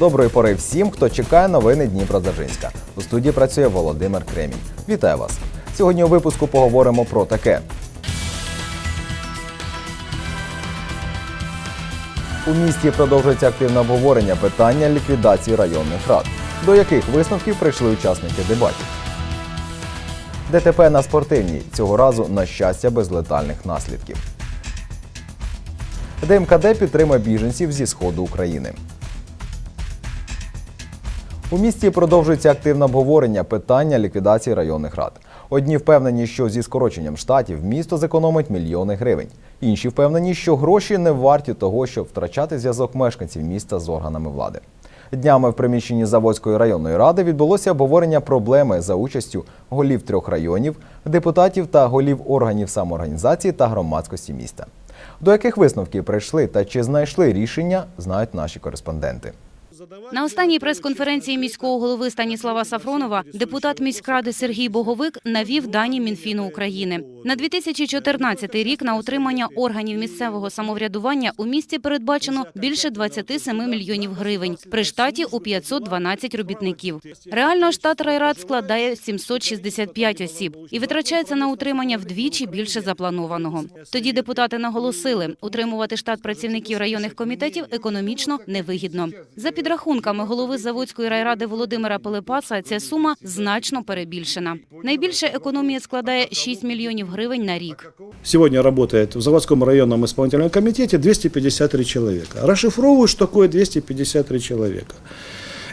Доброї пори всім, хто чекає новини Дніпродзержинська. У студії працює Володимир Кремінь. Вітаю вас! Сьогодні у випуску поговоримо про таке. У місті продовжується активне обговорення питання ліквідації районних рад. До яких висновків прийшли учасники дебатів? ДТП на спортивній цього разу на щастя без летальних наслідків. ДМКД підтримує біженців зі сходу України. У місті продовжується активне обговорення питання ліквідації районних рад. Одні впевнені, що зі скороченням штатів місто зекономить мільйони гривень. Інші впевнені, що гроші не варті того, щоб втрачати зв'язок мешканців міста з органами влади. Днями в приміщенні Заводської районної ради відбулося обговорення проблеми за участю голів трьох районів, депутатів та голів органів самоорганізації та громадськості міста. До яких висновків прийшли та чи знайшли рішення, знають наші кореспонденти. На останній прес-конференції міського голови Станіслава Сафронова депутат міськради Сергій Боговик навів дані Мінфіну України. На 2014 рік на утримання органів місцевого самоврядування у місті передбачено більше 27 мільйонів гривень при штаті у 512 робітників. Реально штат райрад складає 765 осіб і витрачається на утримання вдвічі більше запланованого. Тоді депутати наголосили, утримувати штат працівників районних комітетів економічно невигідно. За підрахунками голови Заводської райради Володимира Пилипаса, ця сума значно перебільшена. Найбільше економія складає 6 мільйонів гривень на рік. Сьогодні працює в Заводському районному исполнительном комітеті 253 чоловіка. Расшифровываю, що таке 253 человека.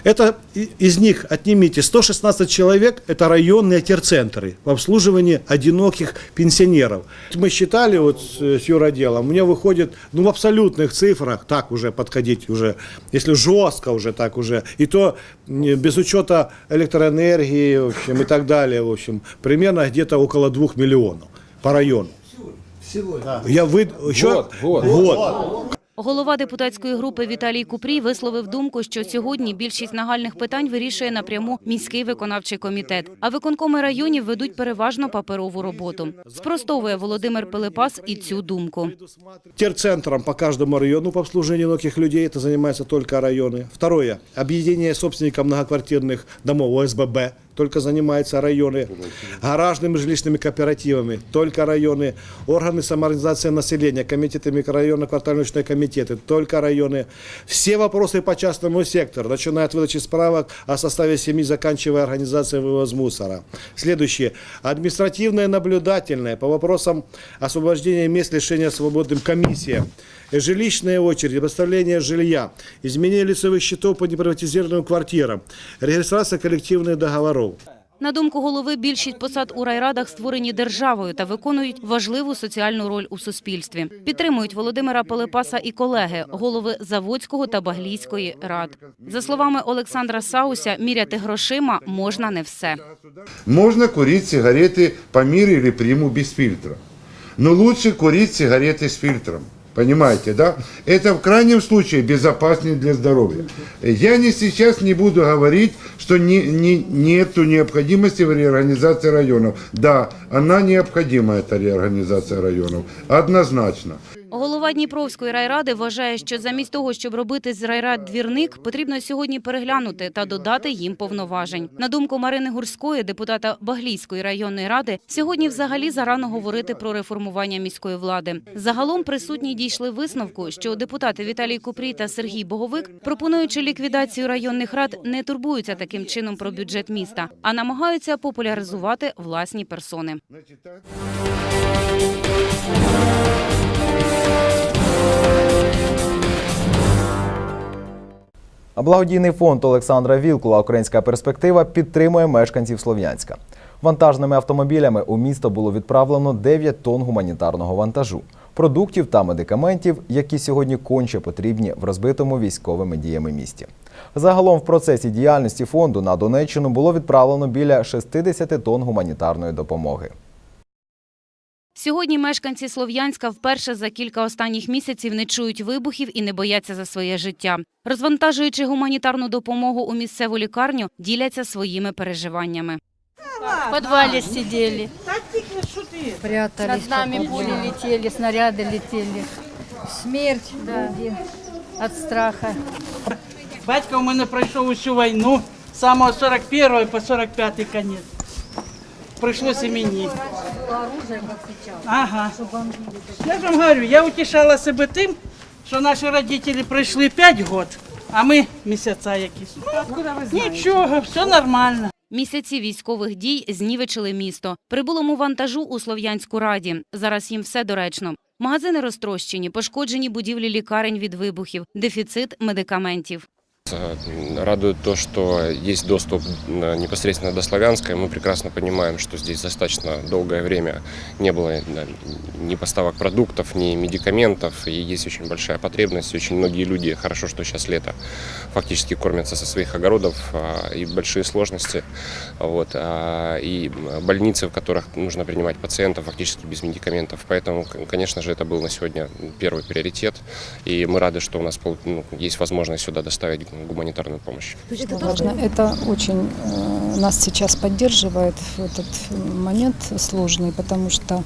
Это из них отнимите 116 человек, это районные терцентры в обслуживании одиноких пенсионеров. Мы считали вот с с юроделом, у меня выходит ну, в абсолютных цифрах, так уже подходить уже, если жестко уже так уже, и то без учета электроэнергии в общем, и так далее, в общем, примерно где-то около 2 миллионов по району. Я вы... еще... Год, год. Год. Голова депутатської групи Віталій Купрій висловив думку, що сьогодні більшість нагальних питань вирішує напряму міський виконавчий комітет, а виконкоми районів ведуть переважно паперову роботу. Спростовує Володимир Пилипас і цю думку. Терцентром по каждому району по обслуживанию многих людей, это занимаются только районы. Второе, объединение собственников многоквартирных домов ОСББ, только занимаются районы. Гаражными жилищными кооперативами, только районы. Органы самоорганизации населения, комитеты микрорайона, квартально-научные комитеты, только районы. Все вопросы по частному сектору, начиная от выдачи справок о составе семьи, заканчивая организацией вывоз мусора. Следующее. Административное наблюдательное по вопросам освобождения мест лишения свободным комиссиям. Жилищная очередь, поставление жилья, изменение лицевых счетов по неприватизированным квартирам, регистрация коллективных договоров. На думку голови, більшість посад у райрадах створені державою та виконують важливу соціальну роль у суспільстві. Підтримують Володимира Пилипаса і колеги, голови Заводського та Баглійської рад. За словами Олександра Сауся, міряти грошима можна не все. Можно курить сигареты по миру или приму без фильтра. Но лучше курить сигареты с фильтром. Понимаете, да? Это в крайнем случае безопаснее для здоровья. Я не сейчас не буду говорить, что не, не, нету необходимости в реорганизации районов. Да, она необходима, эта реорганизация районов. Однозначно. Голова Дніпровської райради вважає, що замість того, щоб робити з райрад двірник, потрібно сьогодні переглянути та додати їм повноважень. На думку Марини Гурської, депутата Баглійської районної ради, сьогодні взагалі зарано говорити про реформування міської влади. Загалом присутні дійшли висновку, що депутати Віталій Купрій та Сергій Боговик, пропонуючи ліквідацію районних рад, не турбуються таким чином про бюджет міста, а намагаються популяризувати власні персони. Благодійний фонд Олександра Вілкула Українська перспектива підтримує мешканців Слов'янська. Вантажними автомобілями у місто було відправлено 9 тонн гуманітарного вантажу, продуктів та медикаментів, які сьогодні конче потрібні в розбитому військовими діями місті. Загалом в процесі діяльності фонду на Донеччину було відправлено біля 60 тонн гуманітарної допомоги. Сьогодні мешканці Слов'янська вперше за кілька останніх місяців не чують вибухів і не бояться за своє життя. Розвантажуючи гуманітарну допомогу у місцеву лікарню, діляться своїми переживаннями. В подвале сидели. Прятались. Над нами пули летели, снаряды летели. Смерть люди от страха. Батько у мене пройшов усю війну з самого 41 по 45 конець. Прийшлося мені. Ага. Я ж вам говорю, я утішала себе тим, що наші родителі пройшли 5 років, а ми місяця якісь. Нічого, все нормально. Місяці військових дій знівечили місто. Прибулому вантажу у Слов'янську раді. Зараз їм все доречно. Магазини розтрощені, пошкоджені будівлі лікарень від вибухів, дефіцит медикаментів. Радует то, что есть доступ э, непосредственно до Славянска, и мы прекрасно понимаем, что здесь достаточно долгое время не было ни поставок продуктов, ни медикаментов, и есть очень большая потребность. Очень многие люди, хорошо, что сейчас лето, фактически кормятся со своих огородов, а, и большие сложности. Вот, а, и больницы, в которых нужно принимать пациентов фактически без медикаментов. Поэтому, конечно же, это был на сегодня первый приоритет, и мы рады, что у нас ну, есть возможность сюда доставить гуманитарную помощь. Это важно. Это очень э, нас сейчас поддерживает в этот момент сложный, потому что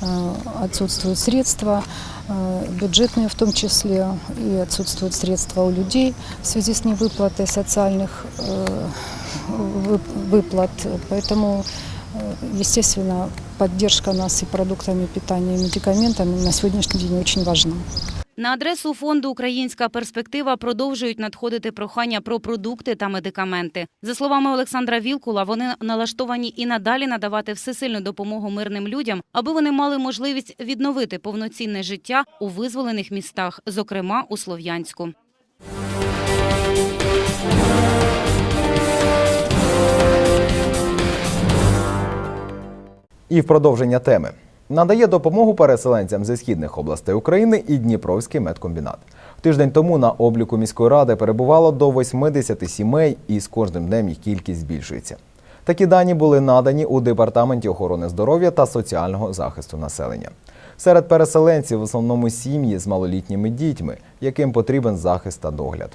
э, отсутствуют средства, э, бюджетные в том числе, и отсутствуют средства у людей в связи с невыплатой социальных э, вып- выплат. Поэтому, э, естественно, поддержка нас и продуктами питания, и медикаментами на сегодняшний день очень важна. На адресу фонду Українська перспектива продовжують надходити прохання про продукти та медикаменти. За словами Олександра Вілкула, вони налаштовані і надалі надавати всесильну допомогу мирним людям, аби вони мали можливість відновити повноцінне життя у визволених містах, зокрема у Слов'янську. І в продовження теми. Надає допомогу переселенцям зі східних областей України і Дніпровський медкомбінат. Тиждень тому на обліку міської ради перебувало до 80 сімей, і з кожним днем їх кількість збільшується. Такі дані були надані у департаменті охорони здоров'я та соціального захисту населення. Серед переселенців в основному сім'ї з малолітніми дітьми, яким потрібен захист та догляд.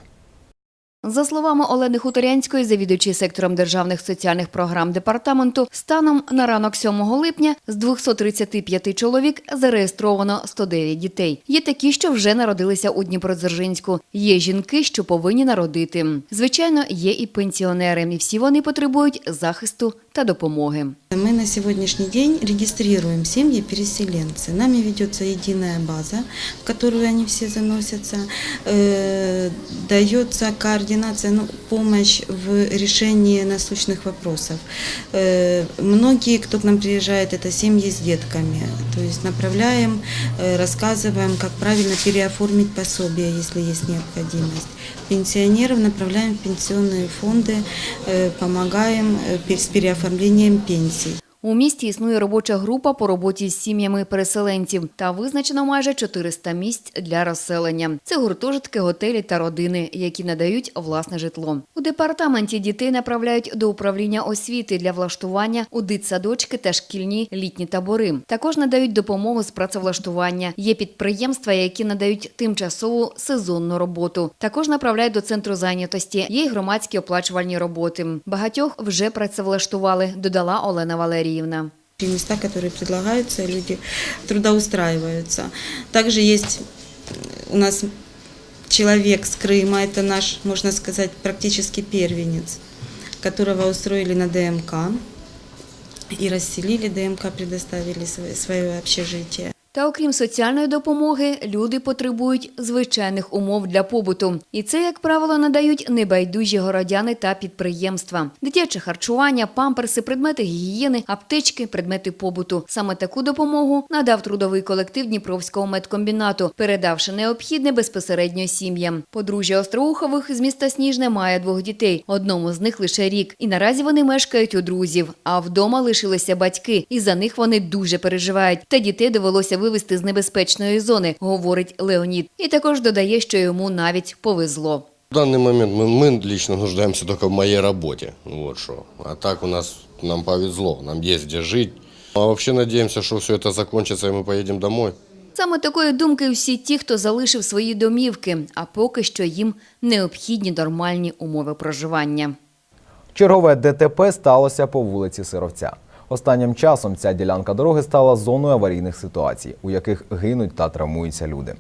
За словами Олени Хуторянської, завідувачі сектором державних соціальних програм департаменту, станом на ранок 7 липня з 235 чоловік зареєстровано 109 дітей. Є такі, що вже народилися у Дніпродзержинську. Є жінки, що повинні народити. Звичайно, є і пенсіонери, і всі вони потребують захисту та допомоги. Мы на сегодняшний день регистрируем семьи переселенцы. Нами ведется единая база, в которую они все заносятся. Э, дается координация, ну, помощь в решении насущных вопросов. Э, многие, кто к нам приезжает, это семьи с детками. То есть направляем, э, рассказываем, как правильно переоформить пособие, если есть необходимость. Пенсионеров направляем в пенсионные фонды, э, помогаем э, пер- с переоформлением пенсий. У місті існує робоча група по роботі з сім'ями переселенців та визначено майже 400 місць для розселення. Це гуртожитки, готелі та родини, які надають власне житло. У департаменті дітей направляють до управління освіти для влаштування у дитсадочки та шкільні літні табори. Також надають допомогу з працевлаштування. Є підприємства, які надають тимчасову сезонну роботу. Також направляють до центру зайнятості. Є й громадські оплачувальні роботи. Багатьох вже працевлаштували, додала Олена Валеріївна. И места, которые предлагаются, люди трудоустраиваются. Также есть у нас человек с Крыма, это наш, можно сказать, практически первенец, которого устроили на ДМК и расселили, ДМК предоставили свое, свое общежитие. Та окрім соціальної допомоги, люди потребують звичайних умов для побуту. І це, як правило, надають небайдужі городяни та підприємства. Дитяче харчування, памперси, предмети гігієни, аптечки, предмети побуту. Саме таку допомогу надав трудовий колектив Дніпровського медкомбінату, передавши необхідне безпосередньо сім'ям. Подружжя Остроухових з міста Сніжне має двох дітей. Одному з них лише рік. І наразі вони мешкають у друзів. А вдома лишилися батьки, і за них вони дуже переживають. Та дітей довелося вивезти з небезпечної зони, говорить Леонід. І також додає, що йому навіть повезло. В данный момент мы, мы лично нуждаемся только в моей работе. Вот что. А так у нас нам повезло. Нам есть где жить. А вообще надеемся, что все это закончится и мы поедем домой. Саме такої думки всі ті, хто залишив свої домівки, а поки що їм необхідні нормальні умови проживання. Чергове ДТП сталося по вулиці Сировця. Останнім часом ця ділянка дороги стала зоною аварійних ситуацій, у яких гинуть та травмуються люди.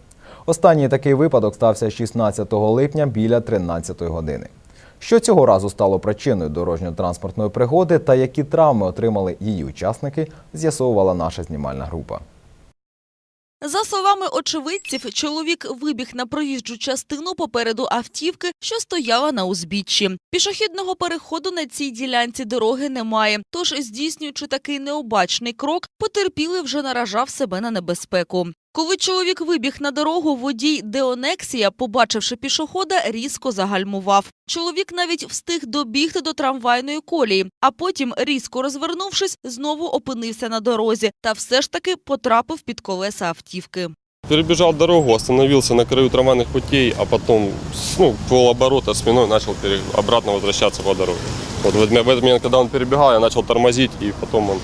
Останній такий випадок стався 16 липня біля 13 години. Що цього разу стало причиною дорожньо-транспортної пригоди та які травми отримали її учасники, з'ясовувала наша знімальна група. За словами очевидців, чоловік вибіг на проїжджу частину попереду автівки, що стояла на узбіччі. Пішохідного переходу на цій ділянці дороги немає. Тож, здійснюючи такий необачний крок, потерпілий вже наражав себе на небезпеку. Коли чоловік вибіг на дорогу, водій Деонексія, побачивши пішохода, різко загальмував. Чоловік навіть встиг добігти до трамвайної колії, а потім, різко розвернувшись, знову опинився на дорозі та все ж таки потрапив під колеса автівки. Перебежал дорогу, остановился на краю трамвайных путей, а потом с- ну, полоборота спиной начал пере- обратно возвращаться по дороге. Вот в этот в этот момент, когда он перебегал, я начал тормозить, и потом он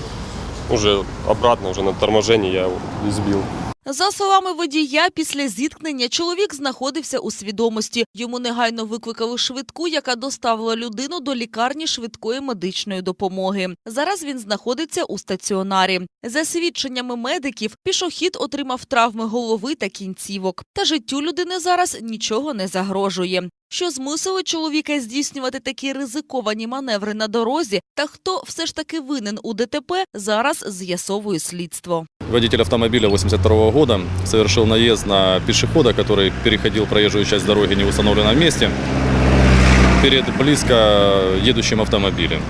уже обратно, уже на торможении я его избил. За словами водія, після зіткнення чоловік знаходився у свідомості. Йому негайно викликали швидку, яка доставила людину до лікарні швидкої медичної допомоги. Зараз він знаходиться у стаціонарі. За свідченнями медиків, пішохід отримав травми голови та кінцівок. Та життю людини зараз нічого не загрожує. Що змусило чоловіка здійснювати такі ризиковані маневри на дорозі, та хто все ж таки винен у ДТП, зараз з'ясовує слідство. Водитель автомобиля 82 года совершил наезд на пешехода, который переходил проезжую часть дороги в неустановленном месте перед близко едущим автомобилем.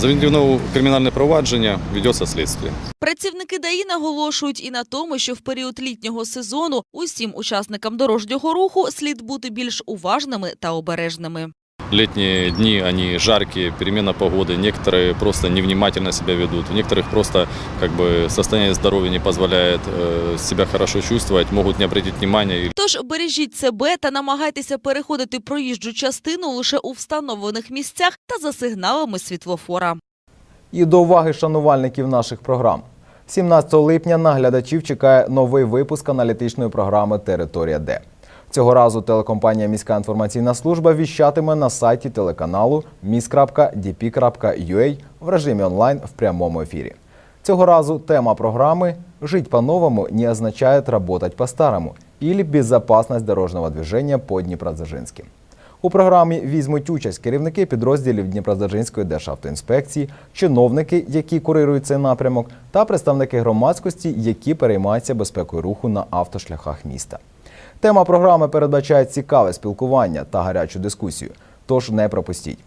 Заведено кримінальне провадження, ведется слідство. Працівники ДАІ наголошують і на тому, що в період літнього сезону усім учасникам дорожнього руху слід бути більш уважними та обережними Летние дни, они жаркие, перемена погоды, некоторые просто невнимательно себя ведут, у некоторых просто как бы состояние здоровья не позволяет э, себя хорошо чувствовать, могут не обратить внимания и Тож бережіть себе та намагайтеся переходити проїжджу частину лише у встановлених місцях та за сигналами світлофора. І до уваги шанувальників наших програм. 17 липня на глядачів чекає новий випуск аналітичної програми Територія Д. Цього разу телекомпанія Міська інформаційна служба віщатиме на сайті телеканалу mis.dp.ua в режимі онлайн в прямому ефірі. Цього разу тема програми «Жить по-новому не означает работать по-старому» или «Безопасность дорожного движения по Дніпродзержинськи». У програмі візьмуть участь керівники підрозділів Дніпродзержинської державтоінспекції, чиновники, які курирують цей напрямок, та представники громадськості, які переймаються безпекою руху на автошляхах міста. Тема програми передбачає цікаве спілкування та гарячу дискусію, тож не пропустіть.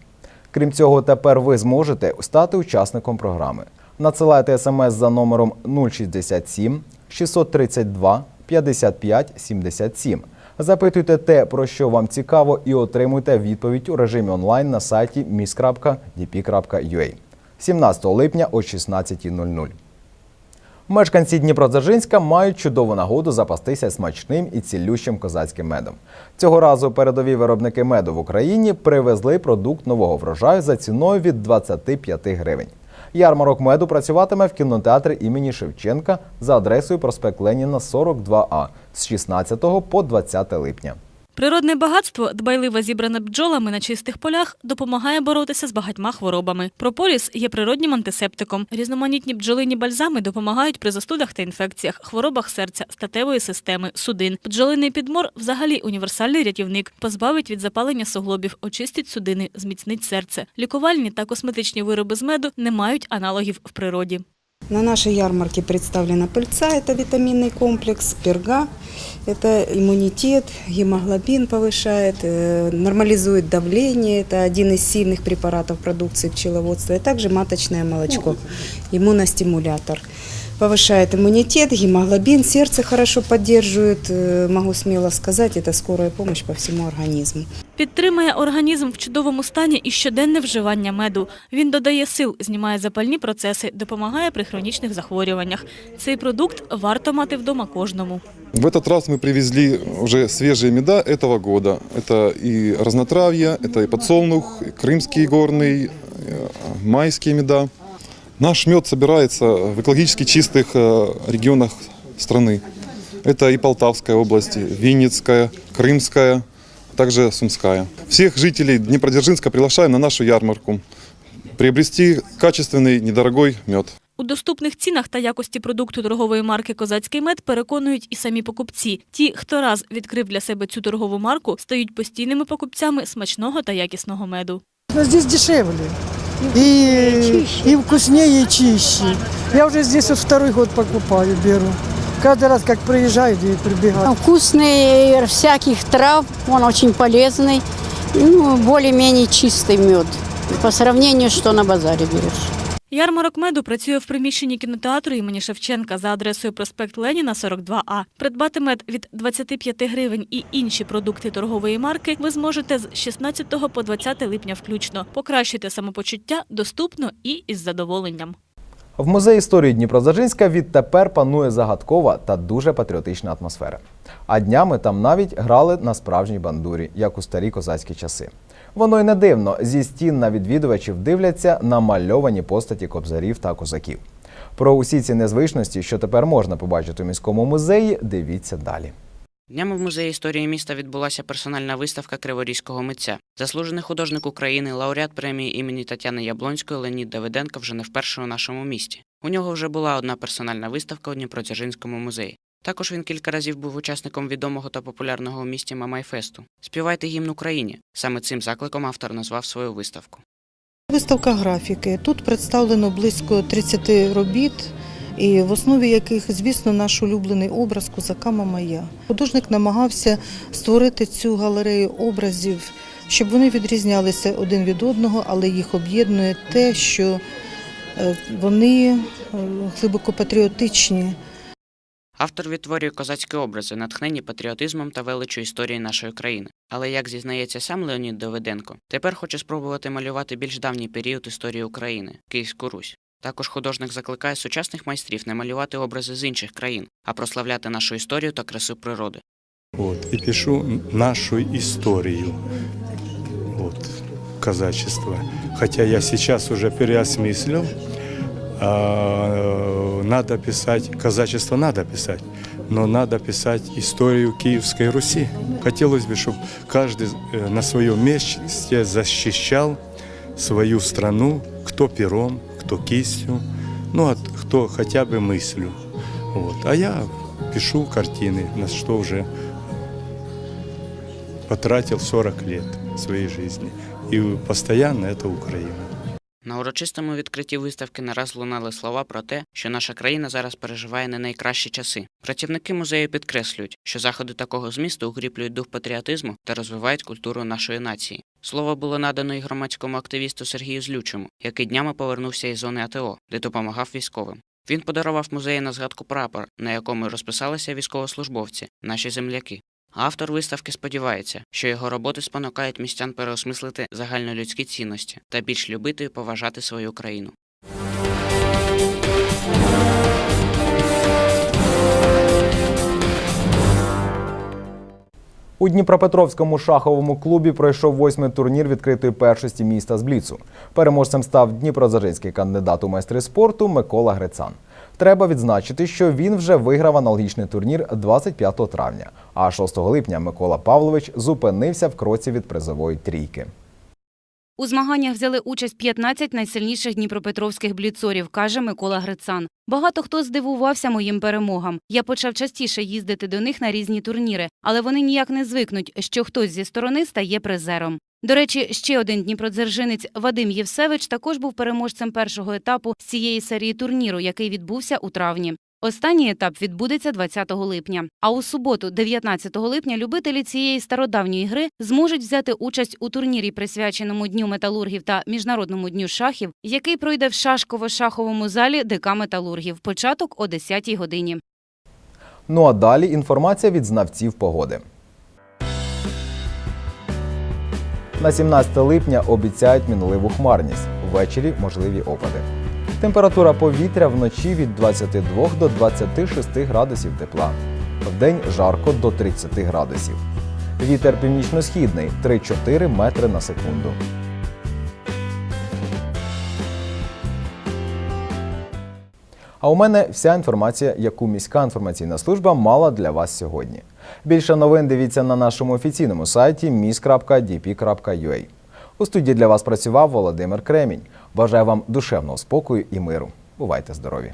Крім цього, тепер ви зможете стати учасником програми. Надсилайте смс за номером 067 632 55 77. Запитуйте те, про що вам цікаво, і отримуйте відповідь у режимі онлайн на сайті mis.dp.ua 17 липня о 16.00. Мешканці Дніпродзержинська мають чудову нагоду запастися смачним і цілющим козацьким медом. Цього разу передові виробники меду в Україні привезли продукт нового врожаю за ціною від 25 гривень. Ярмарок меду працюватиме в кінотеатрі імені Шевченка за адресою проспект Леніна 42А з 16 по 20 липня. Природне багатство, дбайливо зібране бджолами на чистих полях, допомагає боротися з багатьма хворобами. Прополіс є природнім антисептиком. Різноманітні бджолині бальзами допомагають при застудах та інфекціях, хворобах серця, статевої системи, судин. Бджолиний підмор взагалі універсальний рятівник, позбавить від запалення суглобів, очистить судини, зміцнить серце. Лікувальні та косметичні вироби з меду не мають аналогів в природі. На нашей ярмарке представлена пыльца, это витаминный комплекс, перга, это иммунитет, гемоглобин повышает, э, нормализует давление, это один из сильных препаратов продукции пчеловодства, и также маточное молочко, иммуностимулятор. Повышает иммунитет, гемоглобин, сердце хорошо поддерживает, э, могу смело сказать, это скорая помощь по всему организму. Підтримує організм в чудовому стані і щоденне вживання меду. Він додає сил, знімає запальні процеси, допомагає при хронічних захворюваннях. Цей продукт варто мати вдома кожному. В этот раз мы привезли уже свежие меда этого года. Это и разнотравье, это и подсолнух, и крымский горный, э, майские меда. Наш мед собирается в экологически чистых э, регионах страны. Это и Полтавская область, и Винницкая, Крымская, а также Сумская. Всех жителей Днепродзержинска приглашаем на нашу ярмарку приобрести качественный, недорогой мед. У доступних цінах та якості продукту торгової марки Козацький мед переконують і самі покупці. Ті, хто раз відкрив для себе цю торгову марку, стають постійними покупцями смачного та якісного меду. Но здесь дешевле. И, и вкуснее, и чище. Я уже здесь вот второй год покупаю, беру. Каждый раз, как приезжаю, и прибегаю. Вкусный, всяких трав, он очень полезный. Ну, более-менее чистый мед. По сравнению, что на базаре берешь. Ярмарок меду працює в приміщенні кінотеатру імені Шевченка за адресою проспект Леніна, 42А. Придбати мед від 25 гривень і інші продукти торгової марки ви зможете з 16 по 20 липня включно. Покращуйте самопочуття доступно і із задоволенням. В музеї історії Дніпродзержинська відтепер панує загадкова та дуже патріотична атмосфера. А днями там навіть грали на справжній бандурі, як у старі козацькі часи. Воно й не дивно, зі стін на відвідувачів дивляться намальовані постаті кобзарів та козаків. Про усі ці незвичності, що тепер можна побачити у міському музеї, дивіться далі. Днями в музеї історії міста відбулася персональна виставка криворізького митця. Заслужений художник України, лауреат премії імені Тетяни Яблонської Леонід Давиденко вже не вперше у нашому місті. У нього вже була одна персональна виставка у Дніпродзержинському музеї. Також він кілька разів був учасником відомого та популярного у місті Мамайфесту. Співайте гімн Україні. Саме цим закликом автор назвав свою виставку. Виставка графіки. Тут представлено близько 30 робіт, і в основі яких, звісно, наш улюблений образ козака Мамая. Художник намагався створити цю галерею образів, щоб вони відрізнялися один від одного, але їх об'єднує те, що е, вони е, глибоко патріотичні. Автор відтворює козацькі образи, натхнені патріотизмом та величу історії нашої країни. Але як зізнається сам Леонід Давиденко, тепер хоче спробувати малювати більш давній період історії України Київську Русь. Також художник закликає сучасних майстрів не малювати образи з інших країн, а прославляти нашу історію та красу природи. Вот, и пишу нашу историю вот, казачества. Хотя я сейчас уже переосмыслил, а, надо писать, казачество надо писать, но надо писать историю Киевской Руси. Хотелось бы, чтобы каждый э, на своем месте защищал свою страну, кто пером, кто кистью, ну, а кто хотя бы мыслью. Вот. А я пишу картины, на что уже потратил 40 лет своей жизни. И постоянно это Украина. На урочистому відкритті виставки нараз лунали слова про те, що наша країна зараз переживає не найкращі часи. Працівники музею підкреслюють, що заходи такого змісту укріплюють дух патріотизму та розвивають культуру нашої нації. Слово було надано і громадському активісту Сергію Злючому, який днями повернувся із зони АТО, де допомагав військовим. Він подарував музею на згадку прапор, на якому розписалися військовослужбовці, наші земляки. Автор виставки сподівається, що його роботи спонукають містян переосмислити загальнолюдські цінності та більш любити і поважати свою країну. У Дніпропетровському шаховому клубі пройшов восьмий турнір відкритої першості міста з Бліцу. Переможцем став дніпродзержинський кандидат у майстри спорту Микола Грицан. Треба відзначити, що він вже виграв аналогічний турнір 25 травня, а 6 липня Микола Павлович зупинився в кроці від призової трійки. У змаганнях взяли участь 15 найсильніших дніпропетровських бліцорів, каже Микола Грицан. Багато хто здивувався моїм перемогам. Я почав частіше їздити до них на різні турніри, але вони ніяк не звикнуть, що хтось зі сторони стає призером. До речі, ще один дніпродзержинець Вадим Євсевич також був переможцем першого етапу з цієї серії турніру, який відбувся у травні. Останній етап відбудеться 20 липня. А у суботу, 19 липня, любителі цієї стародавньої гри зможуть взяти участь у турнірі, присвяченому Дню металургів та Міжнародному дню шахів, який пройде в шашково-шаховому залі ДК металургів. Початок о 10-й годині. Ну а далі інформація від знавців погоди. На 17 липня обіцяють мінливу хмарність. Ввечері можливі опади. Температура повітря вночі від 22 до 26 градусів тепла. Вдень жарко до 30 градусів. Вітер північно-східний 3-4 метри на секунду. А у мене вся інформація, яку міська інформаційна служба мала для вас сьогодні. Більше новин дивіться на нашому офіційному сайті mis.dp.ua. У студії для вас працював Володимир Кремінь. Бажаю вам душевного спокою і миру. Бувайте здорові!